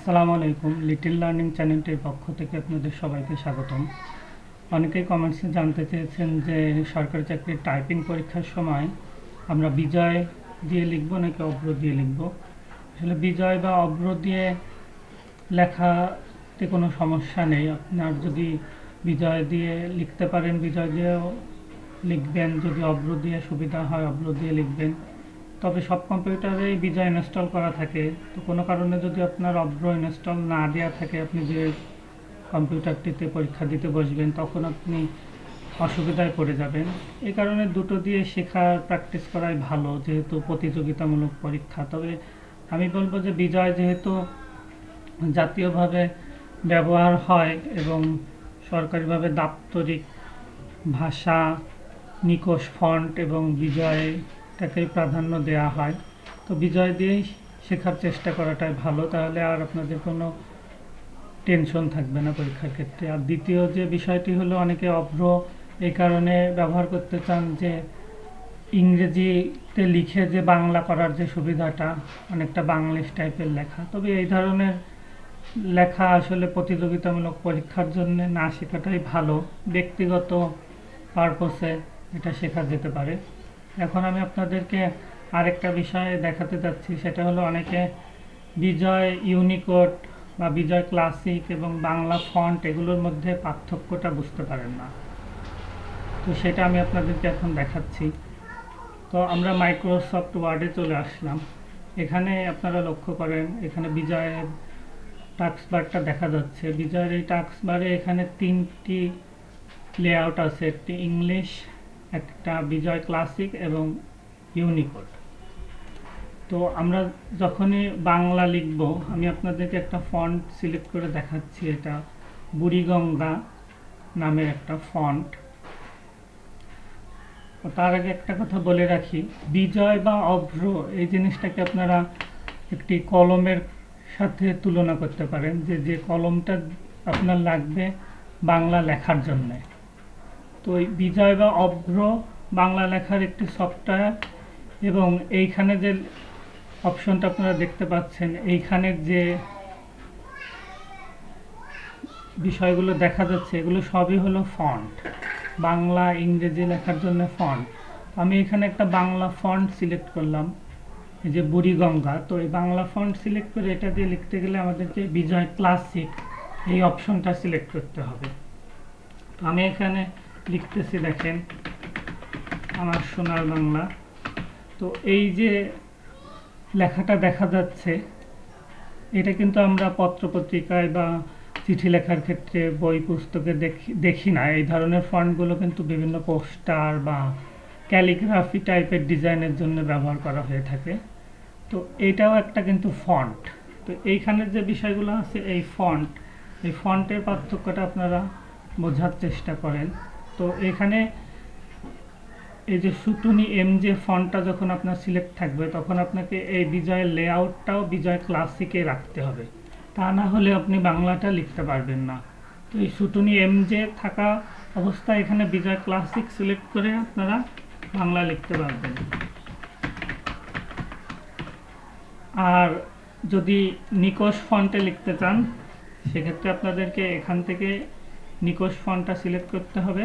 আসসালামু আলাইকুম, little learning চ্যানেলটির পক্ষ থেকে আপনাদের সবাইকে স্বাগতম। অনেকেই কমেন্টসে জানতে চেয়েছেন যে সরকারি চাকরির টাইপিং পরীক্ষার সময় আমরা বিজয় দিয়ে লিখব নাকি অব্র দিয়ে লিখব? আসলে বিজয় বা অব্র দিয়ে লেখাতে কোনো সমস্যা নেই। আপনার যদি বিজয় দিয়ে লিখতে পারেন, বিজয় দিয়েও লিখবেন। যদি অব্র দিয়ে সুবিধা হয়, অব্র দিয়ে লিখবেন। তবে সব কম্পিউটারেই বিজয় ইনস্টল করা থাকে। তো কোনো কারণে যদি আপনার অব্র ইনস্টল না দেওয়া থাকে, আপনি যে কম্পিউটারটিতে পরীক্ষা দিতে বসবেন, তখন আপনি অসুবিধায় পড়ে যাবেন। এই কারণে দুটো দিয়ে শেখার প্র্যাকটিস করাই ভালো, যেহেতু প্রতিযোগিতামূলক পরীক্ষা। তবে আমি বলব যে বিজয় যেহেতু জাতীয়ভাবে ব্যবহার হয় এবং সরকারিভাবে দাপ্তরিক ভাষা নিকোষ ফন্ট এবং বিজয়টাকেই প্রাধান্য দেওয়া হয়। তো বিজয় দিয়েই শেখার চেষ্টা করাটাই ভালো। তাহলে আর আপনাদের কোনো টেনশন থাকবে না পরীক্ষার ক্ষেত্রে। আর দ্বিতীয় যে বিষয়টি হলো, অনেকে অভ্র এই কারণে ব্যবহার করতে চান যে ইংরেজিতে লিখে যে বাংলা করার যে সুবিধাটা, অনেকটা বাংলিশ টাইপের লেখা। তবে এই ধরনের লেখা আসলে প্রতিযোগিতামূলক পরীক্ষার জন্য না শেখাটাই ভালো। ব্যক্তিগত পারপসে এটা শেখা যেতে পারে। এখন আমি আপনাদেরকে আরেকটা বিষয় দেখাতে যাচ্ছি, সেটা হলো অনেকে বিজয় ইউনিকোড বা বিজয় ক্লাসিক এবং বাংলা ফন্ট এগুলোর মধ্যে পার্থক্যটা বুঝতে পারেন না। তো সেটা আমি আপনাদেরকে এখন দেখাচ্ছি। তো আমরা মাইক্রোসফট ওয়ার্ডে চলে আসলাম। এখানে আপনারা লক্ষ্য করেন, এখানে বিজয়ের টাক্স বারটা দেখা যাচ্ছে। বিজয়ের এই টাক্স বারে এখানে তিনটি লেআউট আছে, একটি ইংলিশ একটা বিজয় ক্লাসিক এবং ইউনিকোড। তো আমরা যখনই বাংলা লিখব, আমি আপনাদেরকে একটা ফন্ট সিলেক্ট করে দেখাচ্ছি, এটা বুড়িগঙ্গা নামের একটা ফন্ট। তার আগে একটা কথা বলে রাখি, বিজয় বা অভ্র, এই জিনিসটাকে আপনারা একটি কলমের সাথে তুলনা করতে পারেন, যে যে কলমটা আপনার লাগবে বাংলা লেখার জন্যে। তো এই বিজয় বা অভ্র বাংলা লেখার একটি সফটওয়্যার এবং এইখানে যে অপশনটা আপনারা দেখতে পাচ্ছেন এইখানের যে বিষয়গুলো দেখা যাচ্ছে, এগুলো সবই হলো ফন্ট বাংলা, ইংরেজি লেখার জন্য ফন্ট আমি এখানে একটা বাংলা ফন্ট সিলেক্ট করলাম, এই যে বুড়িগঙ্গা। তো এই বাংলা ফন্ট সিলেক্ট করে এটা দিয়ে লিখতে গেলে আমাদেরকে বিজয় ক্লাসিক এই অপশনটা সিলেক্ট করতে হবে। তো আমি এখানে লিখতেছি দেখেন, আমার সোনার বাংলা। তো এই যে লেখাটা দেখা যাচ্ছে, এটা কিন্তু আমরা পত্রপত্রিকায় বা চিঠি লেখার ক্ষেত্রে, বই, পুস্তকে দেখি দেখি না। এই ধরনের ফন্টগুলো কিন্তু বিভিন্ন পোস্টার বা ক্যালিগ্রাফি টাইপের ডিজাইনের জন্য ব্যবহার করা হয়ে থাকে। তো এটাও একটা কিন্তু ফন্ট। তো এইখানের যে বিষয়গুলো আছে, এই ফন্ট, এই ফন্টের পার্থক্যটা আপনারা বোঝার চেষ্টা করেন। তো এখানে এই যে সুটুনি এম যে ফন্টটা যখন আপনার সিলেক্ট থাকবে, তখন আপনাকে এই বিজয়ের লেআউটটাও বিজয় ক্লাসিকে রাখতে হবে। তা না হলে আপনি বাংলাটা লিখতে পারবেন না। তো এই সুটুনি এম যে থাকা অবস্থায় এখানে বিজয় ক্লাসিক সিলেক্ট করে আপনারা বাংলা লিখতে পারবেন। আর যদি নিকোষ ফন্টে লিখতে চান, সেক্ষেত্রে আপনাদেরকে এখান থেকে নিকোষ ফন্টটা সিলেক্ট করতে হবে।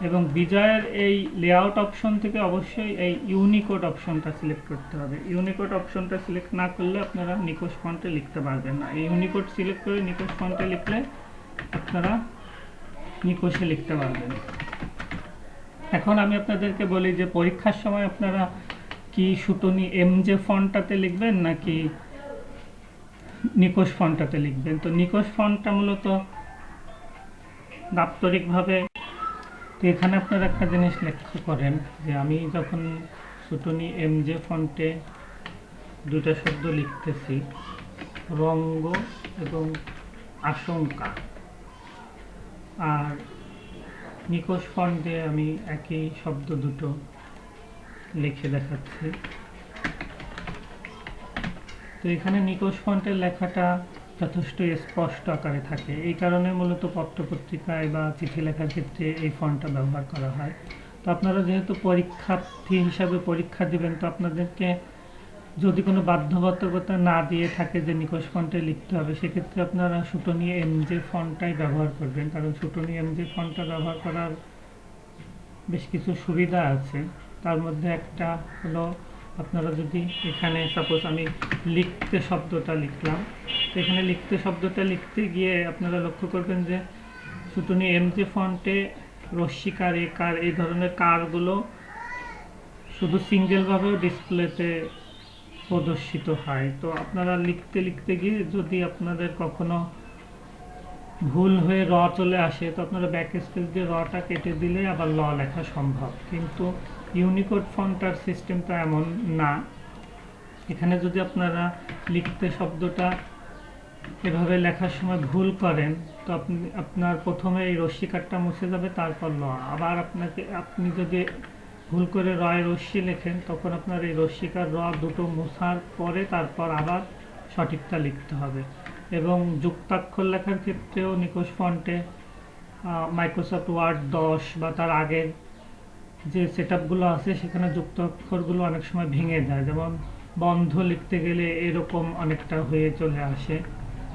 এবং বিজয়ের এই লেআউট অপশন থেকে অবশ্যই এই ইউনিকোড অপশনটা সিলেক্ট করতে হবে। ইউনিকোড অপশনটা সিলেক্ট না করলে আপনারা নিকোশ ফন্টে লিখতে পারবেন না। এই ইউনিকোড সিলেক্ট করে নিকোশ ফন্টে লিখলে আপনারা নিকোষে লিখতে পারবেন। এখন আমি আপনাদেরকে বলি যে পরীক্ষার সময় আপনারা কি সুটনি এম যে ফন্টটাতে লিখবেন নাকি নিকোষ ফন্টটাতে লিখবেন? তো নিকোষ ফন্টটা মূলত দাপ্তরিকভাবে এখানে আপনারা একটা জিনিস লক্ষ্য করেন যে আমি যখন সুটনি এম জে ফন্টে দুটা শব্দ লিখতেছি, রঙ্গ এবং আশঙ্কা। আর নিকোষ ফন্ট আমি একই শব্দ দুটো লিখে দেখাচ্ছি। তো এখানে নিকোষ ফন্টের লেখাটা যথেষ্ট স্পষ্ট আকারে থাকে। এই কারণে মূলত পত্রপত্রিকায় বা চিঠি লেখার ক্ষেত্রে এই ফন্টটা ব্যবহার করা হয়। তো আপনারা যেহেতু পরীক্ষার্থী হিসাবে পরীক্ষা দিবেন, তো আপনাদেরকে যদি কোনো বাধ্যবাধকতা না দিয়ে থাকে যে নিকোষ ফন্টে লিখতে হবে, সেক্ষেত্রে আপনারা সুটনি এমজে ফন্টটাই ব্যবহার করবেন। কারণ সুটনি এমজে ফন্টটা ব্যবহার করার বেশ কিছু সুবিধা আছে। তার মধ্যে একটা হলো আপনারা যদি এখানে সাপোজ আমি লিখতে শব্দটা লিখলাম, তো এখানে লিখতে শব্দটা লিখতে গিয়ে আপনারা লক্ষ্য করবেন যে সুটনি এমজে ফন্টে রশ্মিকার এ কার এই ধরনের কারগুলো শুধু সিঙ্গেলভাবেও ডিসপ্লেতে প্রদর্শিত হয়। তো আপনারা লিখতে লিখতে গিয়ে যদি আপনাদের কখনো ভুল হয়ে র চলে আসে, তো আপনারা ব্যাক স্পেস দিয়ে রটা কেটে দিলে আবার ল লেখা সম্ভব। কিন্তু ইউনিকোড ফন্টার সিস্টেমটা এমন না। এখানে যদি আপনারা লিখতে শব্দটা এভাবে লেখার সময় ভুল করেন, তো আপনি, আপনার প্রথমে এই রশ্মি রশ্মিকারটা মুছে যাবে, তারপর ল। আবার আপনাকে, আপনি যদি ভুল করে রয় রশ্মি লেখেন, তখন আপনার এই রশ্মিকার র দুটো মুছার পরে তারপর আবার সঠিকটা লিখতে হবে। এবং যুক্তাক্ষর লেখার ক্ষেত্রেও নিকোষ ফন্টে মাইক্রোসফট ওয়ার্ড দশ বা তার আগের যে সেট আছে সেখানে যুক্তাক্ষরগুলো অনেক সময় ভেঙে যায়। যেমন বন্ধ লিখতে গেলে এরকম অনেকটা হয়ে চলে আসে।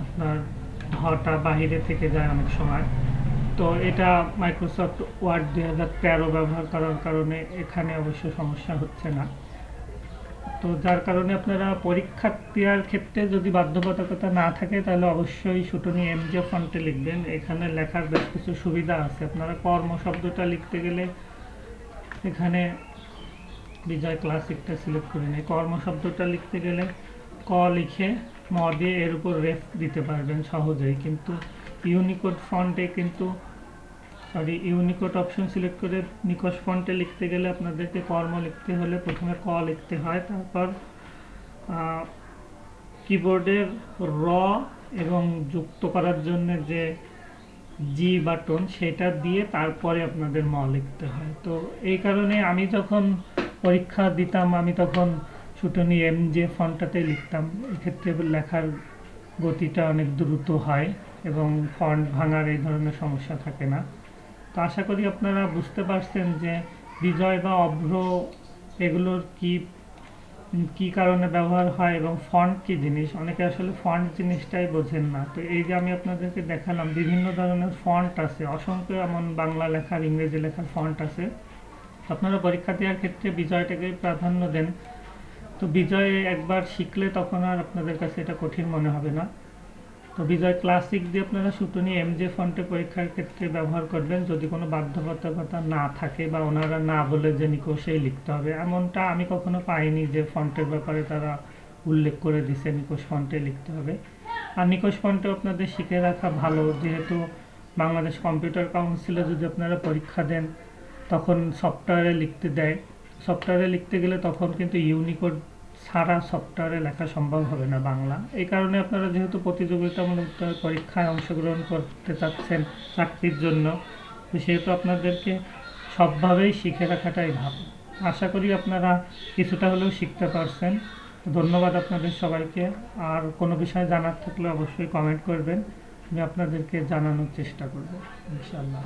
আপনার ধটা বাহিরে থেকে যায় অনেক সময়। তো এটা মাইক্রোসফট ওয়ার্ড দুই হাজার তেরো ব্যবহার করার কারণে এখানে অবশ্য সমস্যা হচ্ছে না। তো যার কারণে আপনারা পরীক্ষা দেওয়ার ক্ষেত্রে যদি বাধ্যবাধকতা না থাকে, তাহলে অবশ্যই শুটনি এমজে ফন্টে লিখবেন। এখানে লেখার বেশ কিছু সুবিধা আছে। আপনারা কর্ম শব্দটা লিখতে গেলে এখানে বিজয় ক্লাসিকটা সিলেক্ট করে নিই। কর্ম শব্দটা লিখতে গেলে ক লিখে ম দিয়ে এর উপর রেফ দিতে পারবেন সহজেই। কিন্তু ইউনিকোড ফন্টে কিন্তু সরি ইউনিকোড অপশন সিলেক্ট করে নিকোষ ফন্টে লিখতে গেলে আপনাদেরকে কর্ম লিখতে হলে প্রথমে ক লিখতে হয়, তারপর কিবোর্ডের র এবং যুক্ত করার জন্য যে জি বাটন সেটা দিয়ে তারপরে আপনাদের ম লিখতে হয়। তো এই কারণে আমি যখন পরীক্ষা দিতাম, আমি তখন শুটনি এম যে ফন্টটাতে লিখতাম। এক্ষেত্রে লেখার গতিটা অনেক দ্রুত হয় এবং ফন্ট ভাঙার এই ধরনের সমস্যা থাকে না। তো আশা করি আপনারা বুঝতে পারছেন যে বিজয় বা অভ্র এগুলোর কি কি কারণে ব্যবহার হয় এবং ফন্ট কি জিনিস? অনেকে আসলে ফন্ট জিনিসটাই বোঝেন না। তো এই যে আমি আপনাদেরকে দেখালাম, বিভিন্ন ধরনের ফন্ট আছে। অসংখ্য এমন বাংলা লেখার, ইংরেজি লেখার ফন্ট আছে। আপনারা পরীক্ষা দেওয়ার ক্ষেত্রে বিজয়টাকে প্রাধান্য দেন। তো বিজয়ে একবার শিখলে তখন আর আপনাদের কাছে এটা কঠিন মনে হবে না। তো বিজয় ক্লাসিক দিয়ে আপনারা সুতনি এমজে ফন্টে পরীক্ষার ক্ষেত্রে ব্যবহার করবেন। যদি কোনো বাধ্যবাধকতা না থাকে বা ওনারা না বলে যে নিকোষেই লিখতে হবে, এমনটা আমি কখনো পাইনি যে ফন্টের ব্যাপারে তারা উল্লেখ করে দিছে নিকোষ ফন্টে লিখতে হবে। আর নিকোষ ফন্টে আপনাদের শিখে রাখা ভালো, যেহেতু বাংলাদেশ কম্পিউটার কাউন্সিলে যদি আপনারা পরীক্ষা দেন, তখন সফটওয়্যারে লিখতে দেয়। সফটওয়্যারে লিখতে গেলে তখন কিন্তু ইউনিকোড ছাড়া সফটওয়্যারে লেখা সম্ভব হবে না বাংলা। এই কারণে আপনারা যেহেতু প্রতিযোগিতামূলক পরীক্ষায় অংশগ্রহণ করতে চাচ্ছেন চাকরির জন্য, তো সেহেতু আপনাদেরকে সবভাবেই শিখে রাখাটাই ভালো। আশা করি আপনারা কিছুটা হলেও শিখতে পারছেন। ধন্যবাদ আপনাদের সবাইকে। আর কোনো বিষয় জানার থাকলে অবশ্যই কমেন্ট করবেন। আমি আপনাদেরকে জানানোর চেষ্টা করব, ইনশাআল্লাহ।